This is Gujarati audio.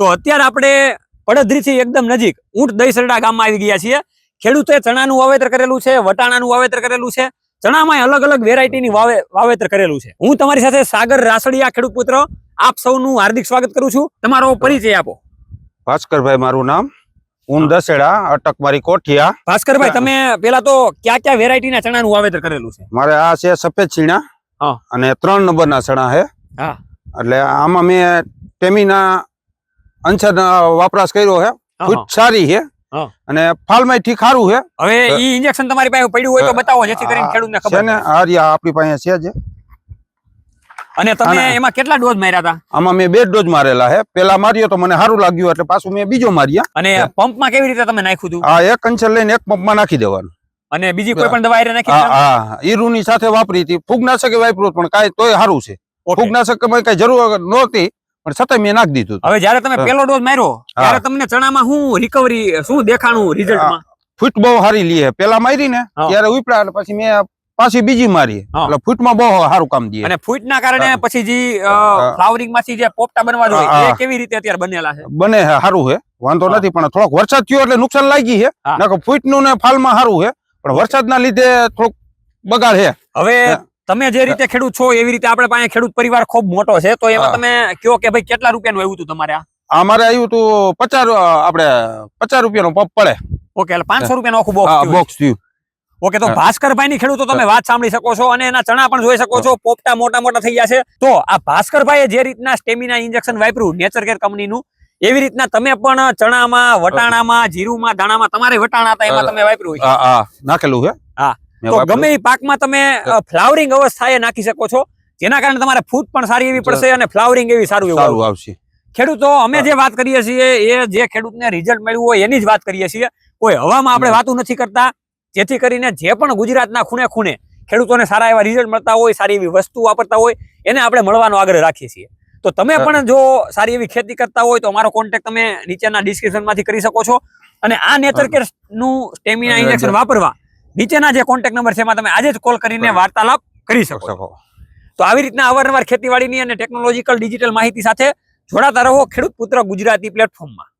તો અત્યારે આપણે પડદરીથી એકદમ નજીક ઊંટ દહીસરડા ગામમાં આવી ગયા છીએ. ખેડૂતે ચણાનું વાવેતર કરેલું છે વટાણાનું વાવેતર કરેલું છે. ચણામાં અલગ અલગ વેરાયટીની વાવે વાવેતર કરેલું છે. હું તમારી સાથે સાગર રાસડિયા ખેડૂત પુત્ર આપ સૌનું હાર્દિક સ્વાગત કરું છું. તમારો પરિચય આપો. ભાસ્કરભાઈ મારું નામ. હું. દસેડા અટક મારી કોઠિયા. ભાસ્કરભાઈ તમે પેલા તો ક્યાં ક્યાં વેરાયટીના ચણાનું વાવેતર કરેલું છે? મારે આ છે સફેદ છીણા હા. અને ત્રણ નંબરના ચણા છે. હા. એટલે આમાં મેં ટેમીના અંશર વપરાશ કર્યો છે ફૂટ સારી છે હા. અને ફાલમાં ઠીક સારું છે હવે ઈ ઇન્જેક્શન તમારી પાસે પડ્યું હોય તો બતાવો જેથી કરીને ખેડૂતને છે ને પડે. આપણી પાસે છે જે. અને તમે એમાં કેટલા ડોઝ માર્યા હતા? આમાં મેં બે ડોઝ મારેલા છે પેલા માર્યો તો મને સારું લાગ્યું એટલે પાછું મેં બીજો માર્યા. અને હા. પંપમાં કેવી રીતે તમે નાખ્યું હતું? આ એક અંશર લઈને એક પંપમાં નાખી દેવાનું. અને બીજી કોઈ પણ દવા હારે નાખી હા હા. ઈરુની સાથે વાપરી હતી. ફૂગનાશકે વાપર્યું પણ કાંઈ તોય સારું છે. ફૂગનાશક કઈ જરૂર નહોતી. પણ છતાં મેં નાખી દીધું હવે જ્યારે તમે હા. પહેલો ડોઝ માર્યો ત્યારે. તમને ચણામાં શું રિકવરી શું દેખાણું રિઝલ્ટમાં ફૂટ બહુ સારી લીએ પેલા મારી ને ત્યારે ઉપડા અને પછી મેં પાછી બીજી મારી. એટલે ફૂટમાં બહુ સારું કામ દે અને ફૂટના કારણે પછી જે ફ્લાવરિંગમાંથી જે પોપટા બનવા જોઈએ એ કેવી રીતે અત્યારે બનેલા છે? બને છે સારું છે વાંધો નથી પણ થોડોક વરસાદ થયો એટલે નુકસાન લાગી છે ફૂટનું ને ફાલમાં સારું છે પણ વરસાદના લીધે થોડુંક બગાડ છે હવે. તમે જે રીતે ખેડૂત છો એવી રીતે આપણે પાસે ખેડૂત પરિવાર ખૂબ મોટો છે. તો એમાં તમે કયો કે ભાઈ કેટલા રૂપિયાનું આવ્યું હતું તમારે અમારે આવ્યું હતું પચાસ આપણે પચાસ રૂપિયાનો પંપ પડે. ઓકે એટલે પાંચસો રૂપિયાનો આખું બોક્સ બોક્સ થયું ઓકે તો. ભાસ્કરભાઈ ની ખેડૂતો તમે વાત સાંભળી શકો છો અને એના ચણા પણ જોઈ શકો છો. પોપટા મોટા મોટા થઈ ગયા છે. તો આ ભાસ્કરભાઈએ જે રીતના સ્ટેમિના ઇન્જેક્શન વાપર્યું નેચર કેર કંપનીનું એવી રીતના તમે પણ ચણામાં વટાણામાં જીરુમાં દાણામાં તમારે વટાણા હતા એમાં તમે વાપર્યું નાખેલું છે? હા. તો ગમે એ પાકમાં તમે ફ્લાવરિંગ અવસ્થાએ નાખી શકો છો. જેના કારણે તમારે ફૂટ પણ સારી એવી પડશે અને ફ્લાવરિંગ એવી સારું એવું સારું આવશે. ખેડૂતો અમે જે વાત કરીએ છીએ એ જે ખેડૂતને રિઝલ્ટ મળ્યું હોય એની જ વાત કરીએ છીએ. કોઈ હવામાં આપણે. વાતું નથી કરતા. જેથી કરીને જે પણ ગુજરાતના ખૂણે ખૂણે ખેડૂતોને સારા એવા રિઝલ્ટ મળતા હોય સારી એવી વસ્તુ વાપરતા હોય એને આપણે મળવાનો આગ્રહ રાખીએ છીએ. તો તમે પણ જો સારી એવી ખેતી કરતા હોય તો અમારો કોન્ટેક્ટ તમે નીચેના ડિસ્ક્રિપ્શનમાંથી માંથી કરી શકો છો. અને આ નેચર કેરનું સ્ટેમિના ઇન્જેક્શન વાપરવા નીચેના જે કોન્ટેક્ટ નંબર છે એમાં તમે આજે જ કોલ કરીને વાર્તાલાપ કરી શકો તો આવી રીતના અવારનવાર ખેતીવાડીની અને ટેકનોલોજીકલ ડિજિટલ માહિતી સાથે જોડાતા રહો ખેડૂત પુત્ર ગુજરાતી પ્લેટફોર્મમાં